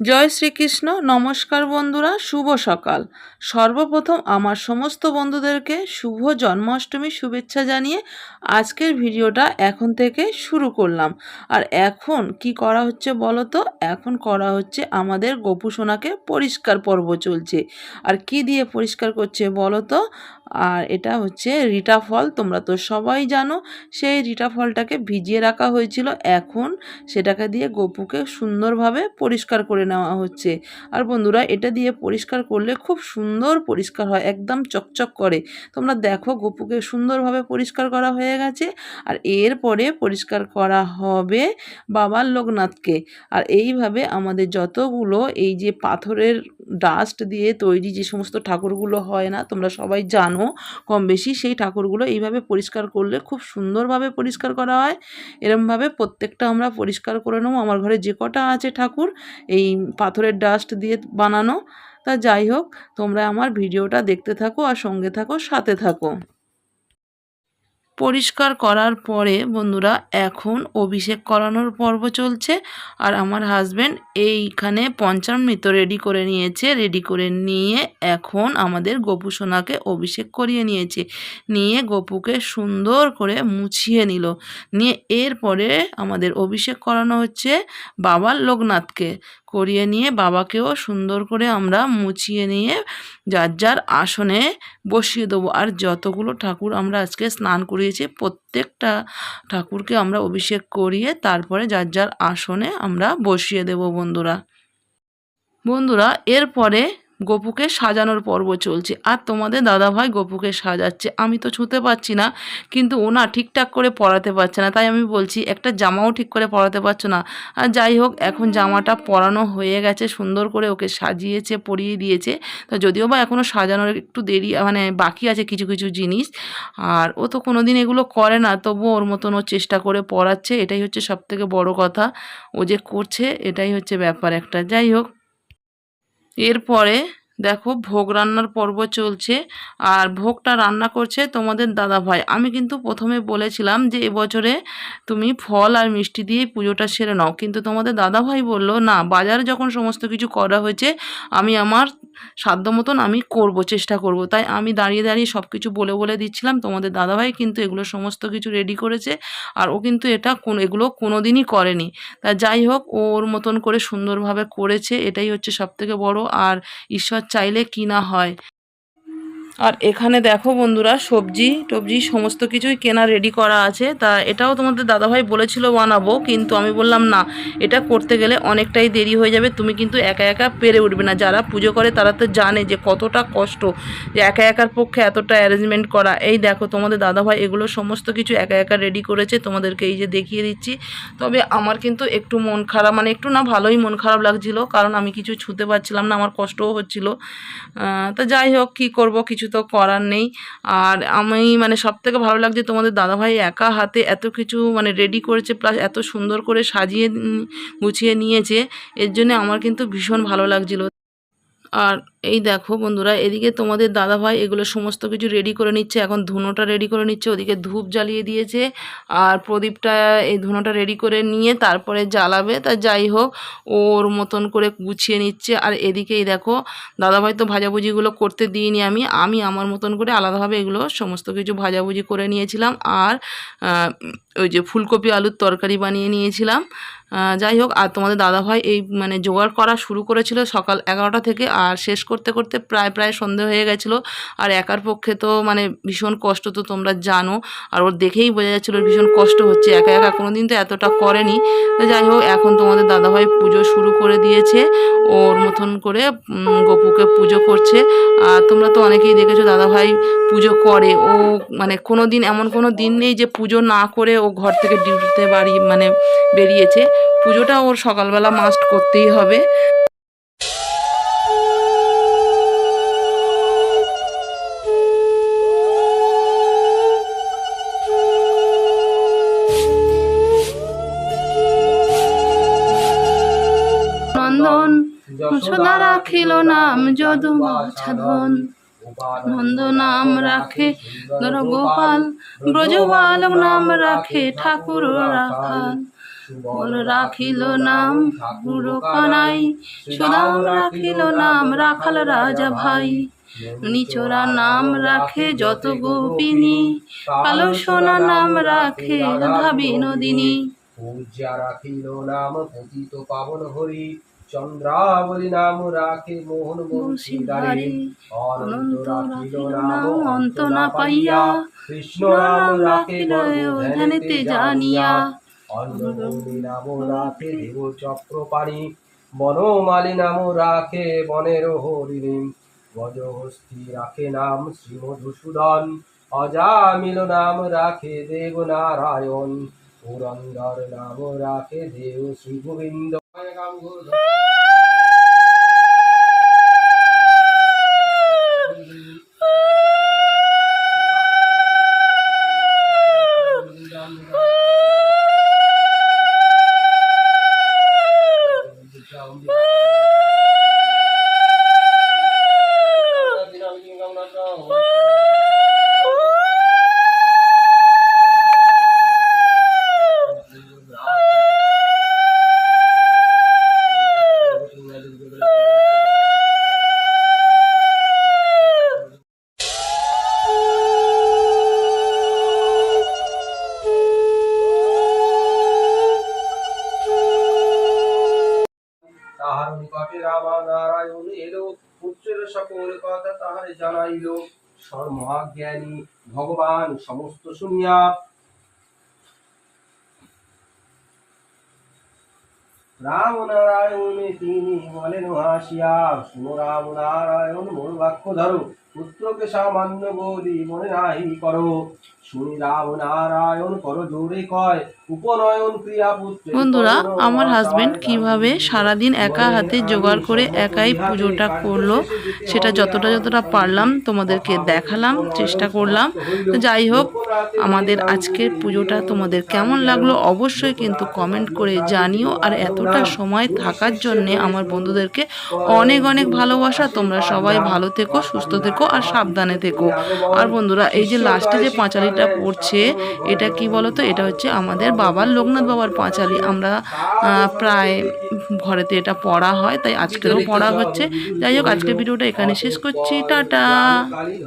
জয় শ্রীকৃষ্ণ, নমস্কার বন্ধুরা, শুভ সকাল। সর্বপ্রথম আমার সমস্ত বন্ধুদেরকে শুভ জন্মাষ্টমী শুভেচ্ছা জানিয়ে আজকের ভিডিওটা এখন থেকে শুরু করলাম। আর এখন কি করা হচ্ছে বলো তো? এখন করা হচ্ছে আমাদের গোপুসোনাকে পরিষ্কার পর্ব চলছে। আর কি দিয়ে পরিষ্কার করছে বলো তো? আর এটা হচ্ছে রিটা ফল, তোমরা তো সবাই জানো, সেই রিটা ফলটাকে ভিজিয়ে রাখা হয়েছিল। এখন সেটাকে দিয়ে গপুকে সুন্দরভাবে পরিষ্কার করে নেওয়া হচ্ছে। আর বন্ধুরা, এটা দিয়ে পরিষ্কার করলে খুব সুন্দর পরিষ্কার হয়, একদম চকচক করে। তোমরা দেখো, গপুকে সুন্দরভাবে পরিষ্কার করা হয়ে গেছে। আর এরপরে পরিষ্কার করা হবে বাবার লোকনাথকে। আর এইভাবে আমাদের যতগুলো এই যে পাথরের ডাস্ট দিয়ে তৈরি যে সমস্ত ঠাকুরগুলো হয় না, তোমরা সবাই জানো কম বেশি সেই ঠাকুরগুলো এইভাবে পরিষ্কার করলে খুব সুন্দরভাবে পরিষ্কার করা হয়। এরমভাবে প্রত্যেকটা আমরা পরিষ্কার করে নেব। আমার ঘরে যে কটা আছে ঠাকুর, এই পাথরের ডাস্ট দিয়ে বানানো। তা যাই হোক, তোমরা আমার ভিডিওটা দেখতে থাকো আর সঙ্গে থাকো, সাথে থাকো। পরিষ্কার করার পরে বন্ধুরা, এখন অভিষেক করানোর পর্ব চলছে আর আমার হাজব্যান্ড এইখানে পঞ্চামৃত রেডি করে নিয়েছে। রেডি করে নিয়ে এখন আমাদের গোপু সোনাকে অভিষেক করিয়ে নিয়েছে। নিয়ে গোপুকে সুন্দর করে মুছিয়ে নিল। নিয়ে এরপরে আমাদের অভিষেক করানো হচ্ছে বাবার লোকনাথকে। করিয়ে নিয়ে বাবাকেও সুন্দর করে আমরা মুছিয়ে নিয়ে যার যার আসনে বসিয়ে দেবো। আর যতগুলো ঠাকুর আমরা আজকে স্নান করিয়েছি, প্রত্যেকটা ঠাকুরকে আমরা অভিষেক করিয়ে তারপরে যার যার আসনে আমরা বসিয়ে দেব বন্ধুরা। বন্ধুরা, এরপরে গপুকে সাজানোর পর্ব চলছে। আর তোমাদের দাদাভাই গপুকে সাজাচ্ছে। আমি তো ছুঁতে পারছি না, কিন্তু ও না ঠিকঠাক করে পরাতে পারছে না। তাই আমি বলছি, একটা জামাও ঠিক করে পরাতে পারছ না। আর যাই হোক, এখন জামাটা পরানো হয়ে গেছে, সুন্দর করে ওকে সাজিয়েছে, পরিয়ে দিয়েছে। তো যদিও বা এখনও সাজানোর একটু দেরি মানে বাকি আছে কিছু কিছু জিনিস। আর ও তো কোনো দিন এগুলো করে না, তবুও ওর মতন ও চেষ্টা করে পড়াচ্ছে। এটাই হচ্ছে সবথেকে বড় কথা। ও যে করছে, এটাই হচ্ছে ব্যাপার একটা। যাই হোক এরপরে দেখো ভোগ রান্নার পর্ব চলছে। আর ভোগটা রান্না করছে তোমাদের দাদা ভাই। আমি কিন্তু প্রথমে বলেছিলাম যে এবছরে তুমি ফল আর মিষ্টি দিয়ে পুজোটা সেরে নাও। কিন্তু তোমাদের দাদা ভাই বলল, না, বাজারে যখন সমস্ত কিছু করা হয়েছে, আমি আমার সাধ্য মতন আমি করব, চেষ্টা করব। তাই আমি দাঁড়িয়ে দাঁড়িয়ে সব কিছু বলে বলে দিচ্ছিলাম তোমাদের দাদাভাই কিন্তু এগুলো সমস্ত কিছু রেডি করেছে আর ও কিন্তু এটা কোন, এগুলো কোনো দিনই করেনি। তা যাই হোক ওর মতন করে সুন্দরভাবে করেছে, এটাই হচ্ছে সবথেকে বড়। আর ঈশ্বর চাইলে কি না হয়। আর এখানে দেখো বন্ধুরা, সবজি, টবজি, সমস্ত কিছুই কেনা রেডি করা আছে। তা এটাও তোমাদের দাদাভাই বলেছিল বানাবো, কিন্তু আমি বললাম না, এটা করতে গেলে অনেকটাই দেরি হয়ে যাবে, তুমি কিন্তু একা একা পেরে উঠবে না। যারা পুজো করে তারা তো জানে যে কতটা কষ্ট, যে একা একার পক্ষে এতটা অ্যারেঞ্জমেন্ট করা। এই দেখো তোমাদের দাদাভাই এগুলো সমস্ত কিছু একা একা রেডি করেছে, তোমাদেরকে এই যে দেখিয়ে দিচ্ছি। তবে আমার কিন্তু একটু মন খারাপ মানে একটু না ভালোই মন খারাপ লাগছিল, কারণ আমি কিছু ছুতে পারছিলাম না, আমার কষ্টও হচ্ছিল। তো যাই হোক, কী করব, কিছু তো করার নেই। আর আমি মানে সব থেকে ভালো লাগছে তোমাদের দাদাভাই একা হাতে এত কিছু মানে রেডি করেছে প্লাস এত সুন্দর করে সাজিয়ে গুছিয়ে নিয়েছে। এর জন্য আমার কিন্তু ভীষণ ভালো লাগছিল। আর এই দেখো বন্ধুরা, এদিকে তোমাদের দাদাভাই এগুলো সমস্ত কিছু রেডি করে নিচ্ছে, এখন ধুনোটা রেডি করে নিচ্ছে, ওদিকে ধূপ জ্বালিয়ে দিয়েছে, আর প্রদীপটা এই ধুনোটা রেডি করে নিয়ে তারপরে জ্বালাবে, তা যাই হোক, ওর মতন করে গুছিয়ে নিচ্ছে, আর এদিকে এই দেখো, দাদাভাই তো ভাজাভুজিগুলো করতে দিইনি আমি আমি আমার মতন করে আলাদাভাবে এগুলো সমস্ত কিছু ভাজাভুজি করে নিয়েছিলাম, আর ওই যে ফুলকপি আলুর তরকারি বানিয়ে নিয়েছিলাম যাই হোক, আর তোমাদের দাদাভাই এই মানে জোগাড় করা শুরু করেছিল সকাল এগারোটা থেকে, আর শেষ করতে করতে প্রায় প্রায় সন্ধে হয়ে গেছিল। আর একার পক্ষে তো মানে ভীষণ কষ্ট তো তোমরা জানো, আর ওর দেখেই বোঝা যাচ্ছিল ভীষণ কষ্ট হচ্ছে। একা একা কোনো দিন তো এতটা করেনি। যাই হোক, এখন তোমাদের দাদাভাই পুজো শুরু করে দিয়েছে। ওর মতন করে গপুকে পুজো করছে। আর তোমরা তো অনেকেই দেখেছ দাদাভাই পুজো করে। ও মানে কোনো দিন এমন কোনো দিন নেই যে পুজো না করে ও ঘর থেকে ডিউটিতে বাড়ি মানে বেরিয়েছে। পুজোটা ওর সকালবেলা মাস্ট করতেই হবে। নন্দন সদা রাখিল নাম যদু ছাদন নন্দ নাম রাখে ধর গোপাল। ব্রজবালক নাম রাখে ঠাকুর রাখাল। বল রাখিল নাম ঠাকুর কানাই সুদাম রাখিল নাম রাখাল রাজা ভাই। নিচোরা নাম রাখে যত গোপিনী, কালো সোনা নাম রাখে রাধা বিনোদিনী পূজ্যা রাখিল নাম পতিত পাবন হরি, চন্দ্রাবলী নাম রাখে মোহন বংশীদারে অনন্ত রাখিল নাম অন্ত না পাইয়া, কৃষ্ণ নাম রাখে ধ্যানেতে জানিয়া। অন্নমণি নাম রাখে দেব চক্রপাণী বনমালী নাম রাখে বনের হরিণী গজহস্তি রাখে নাম শ্রী মধুসূদন অজামিল নাম রাখে দেব নারায়ণ পুরন্দর নাম রাখে দেব শ্রী গোবিন্দ। নারায়ণ এলো, পুত্রের সকল কথা তাহার জানাইল। ভগবান সমস্ত শুনিয়া রাম নারায়ণ তিনি বলেন হাসিয়া শুনো রাম নারায়ণ মোর বাক্য ধরো। পুত্রকে সামান্য বলি মনে নাহি করো। শুনি রাম নারায়ণ করো জোরে কয় উপনয়ন ক্রিয়া পুত্র বন্ধুরা আমার হাজবেন্ড কীভাবে সারাদিন একা হাতে জোগাড় করে একাই পুজোটা করল সেটা যতটা যতটা পারলাম তোমাদেরকে দেখালাম চেষ্টা করলাম। তো যাই হোক আমাদের আজকের পুজোটা তোমাদের কেমন লাগল অবশ্যই কিন্তু কমেন্ট করে জানিও। আর এতটা সময় থাকার জন্যে আমার বন্ধুদেরকে অনেক অনেক ভালোবাসা। তোমরা সবাই ভালো থেকো সুস্থ থেকো। আর সাবধানে থেকো। আর বন্ধুরা, এই যে লাস্টে যে পাঁচালিটা পড়ছে, এটা কি বলতো? এটা হচ্ছে আমাদের বাবার লোকনাথ বাবার পাঁচালি। আমরা প্রায় ঘরেতে এটা পড়া হয়, তাই আজকেরও পড়া হচ্ছে। যাই হোক, আজকের ভিডিওটা এখানে শেষ করছি। টাটা!